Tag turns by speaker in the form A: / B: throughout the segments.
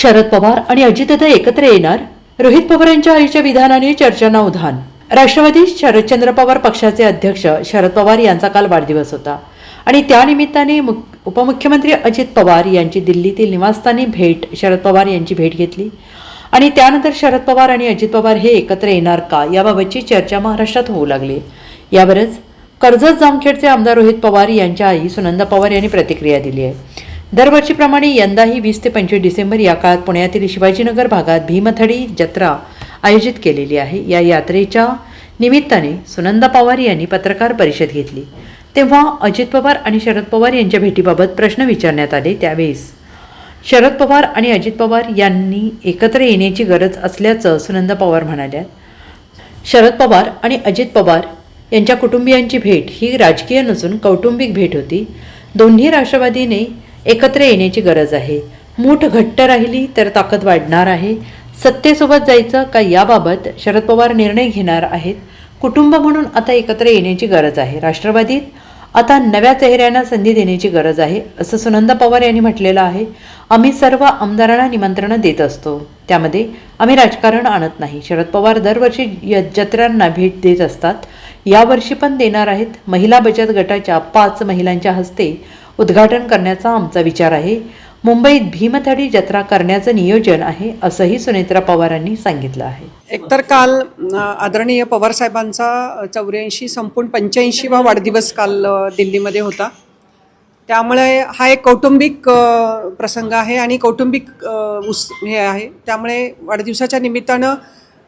A: शरद पवार आणि अजितदा एकत्र येणार. रोहित पवार यांच्या आईच्या विधानाने चर्चांना उधाण. राष्ट्रवादी शरदचंद्र पवार पक्षाचे अध्यक्ष शरद पवार यांचा काल वाढदिवस होता. आणि त्यानिमित्ताने मुख- उपमुख्यमंत्री अजित पवार यांची दिल्लीतील निवासस्थानी भेट शरद पवार यांची भेट घेतली. आणि त्यानंतर शरद पवार आणि अजित पवार हे एकत्र येणार का याबाबतची चर्चा महाराष्ट्रात होऊ लागली. यावरच कर्जत जामखेडचे आमदार रोहित पवार यांच्या आई सुनंदा पवार यांनी प्रतिक्रिया दिली आहे. दरवर्षीप्रमाणे यंदाही वीस ते पंचवीस डिसेंबर या काळात पुण्यातील शिवाजीनगर भागात भीमथडी जत्रा आयोजित केलेली आहे. या यात्रेच्या निमित्ताने सुनंदा पवार यांनी पत्रकार परिषद घेतली. तेव्हा अजित पवार आणि शरद पवार यांच्या भेटीबाबत प्रश्न विचारण्यात आले. त्यावेळेस शरद पवार आणि अजित पवार यांनी एकत्र येण्याची गरज असल्याचं सुनंदा पवार म्हणाल्या. शरद पवार आणि अजित पवार यांच्या कुटुंबियांची भेट ही राजकीय नसून कौटुंबिक भेट होती. दोन्ही राष्ट्रवादीने एकत्र येण्याची गरज आहे. मूठ घट्ट राहिली तर ताकद वाढणार आहे. सत्तेसोबत जायचं का याबाबत शरद पवार निर्णय घेणार आहेत. कुटुंब म्हणून आता एकत्र येण्याची गरज आहे. राष्ट्रवादीत आता नव्या चेहऱ्यांना संधी देण्याची गरज आहे असं सुनंदा पवार यांनी म्हटलेलं आहे. आम्ही सर्व आमदारांना निमंत्रणं देत असतो. त्यामध्ये आम्ही राजकारण आणत नाही. शरद पवार दरवर्षी य- जत्रांना भेट देत असतात. यावर्षी पण देणार आहेत. महिला बचत गटाच्या पाच महिलांच्या हस्ते उद्घाटन करण्याचा आमचा विचार आहे. मुंबईत भीमथडी जत्रा करण्याचं नियोजन आहे असंही सुनेत्रा पवारांनी सांगितलं आहे.
B: एकतर काल आदरणीय आदरणीय पवारसाहेबांचा चौऱ्याऐंशी संपून पंच्याऐंशीवा वाढदिवस काल दिल्लीमध्ये होता. त्यामुळे हा एक कौटुंबिक प्रसंग आहे आणि कौटुंबिक उस हे आहे. त्यामुळे वाढदिवसाच्या निमित्तानं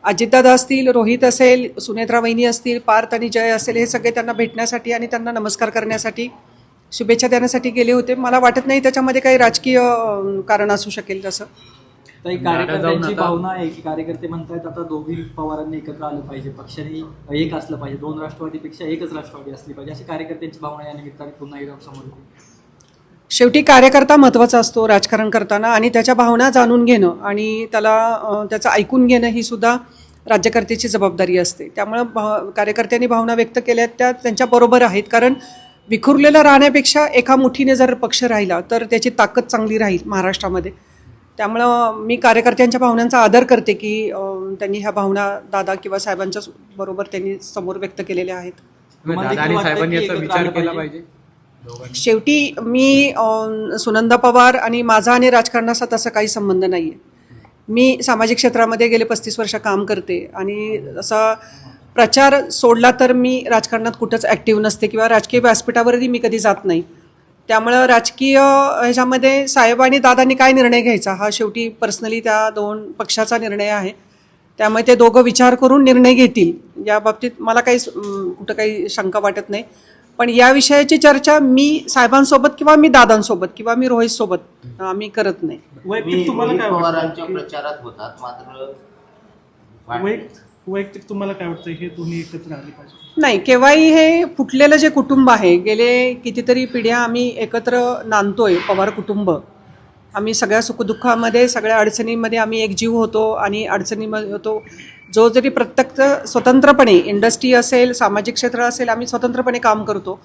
B: अजितदादा असतील रोहित असेल सुनेत्रा वहिनी असतील पार्थ आणि जय असेल हे सगळे त्यांना भेटण्यासाठी आणि त्यांना नमस्कार करण्यासाठी शुभेच्छा देण्यासाठी गेले होते. मला वाटत नाही त्याच्यामध्ये काही राजकीय कारण असू शकेल तसं.
C: कार्यकर्त्यांची भावना आहे की कार्यकर्ते म्हणतायत आता दोघी पवारांनी एकत्र आलं पाहिजे. पक्षाने एक असलं पाहिजे. दोन राष्ट्रवादीपेक्षा एकच राष्ट्रवादी असली पाहिजे. अशी कार्यकर्त्यांची भावना या निमित्ताने पुन्हा एकदा समोर
B: शेवटी कार्यकर्ता महत्त्वाचा असतो राजकारण करताना आणि त्याच्या भावना जाणून घेणं आणि त्याला त्याचं ऐकून घेणं ही सुद्धा राज्यकर्त्याची जबाबदारी असते. त्यामुळं भा कार्यकर्त्यांनी भावना व्यक्त केल्या त्या त्यांच्या बरोबर आहेत. कारण विखुरलेलं राहण्यापेक्षा एका मुठीने जर पक्ष राहिला तर त्याची ताकद चांगली राहील महाराष्ट्रामध्ये. त्यामुळं मी कार्यकर्त्यांच्या भावनांचा आदर करते की त्यांनी ह्या भावना दादा किंवा साहेबांच्या बरोबर त्यांनी समोर व्यक्त केलेल्या आहेत. शेवटी मी सुनंदा पवार आणि माझा आणि राजकारणाचा तसा काही संबंध नाही आहे मी सामाजिक क्षेत्रामध्ये गेले पस्तीस वर्ष काम करते आणि असा प्रचार सोडला तर मी राजकारणात कुठंच ॲक्टिव्ह नसते किंवा राजकीय व्यासपीठावरही मी कधी जात नाही. त्यामुळं राजकीय ह्याच्यामध्ये साहेब आणि दादांनी काय निर्णय घ्यायचा? हा शेवटी पर्सनली त्या दोन पक्षाचा निर्णय आहे. त्यामुळे ते दोघं विचार करून निर्णय घेतील. या बाबतीत मला काही कुठं काही शंका वाटत नाही. पण या विषयाची चर्चा मी साहेबांसोबत किंवा मी दादांसोबत किंवा मी रोहितसोबत आम्ही करत नाही.
C: वैयक्तिक तुम्हाला काय
D: प्रचारात होतात मात्र
C: वैयक्तिक वैयक्तिक तुम्हाला काय वाटतं हे दोन्ही एकत्र आले पाहिजे.
B: नाही केव्हाही हे फुटलेलं जे कुटुंब आहे गेले कितीतरी पिढ्या आम्ही एकत्र नांदतोय पवार कुटुंब. आम्ही सगळ्या सुखदुःखामध्ये सगळ्या अडचणींमध्ये आम्ही एकजीव होतो आणि अडचणीमध्ये होतो. जो जरी प्रत्यक्ष स्वतंत्रपणे इंडस्ट्री असेल सामाजिक क्षेत्र असेल आम्ही स्वतंत्रपणे काम करतो.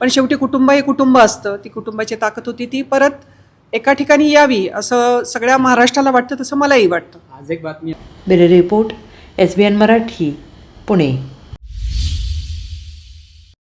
B: पण शेवटी कुटुंब हे कुटुंब असतं. ती कुटुंबाची ताकद होती ती परत एका ठिकाणी यावी असं सगळ्या महाराष्ट्राला वाटतं तसं मलाही वाटतं.
E: आज एक बातमी
A: report. S B N Marathi Pune.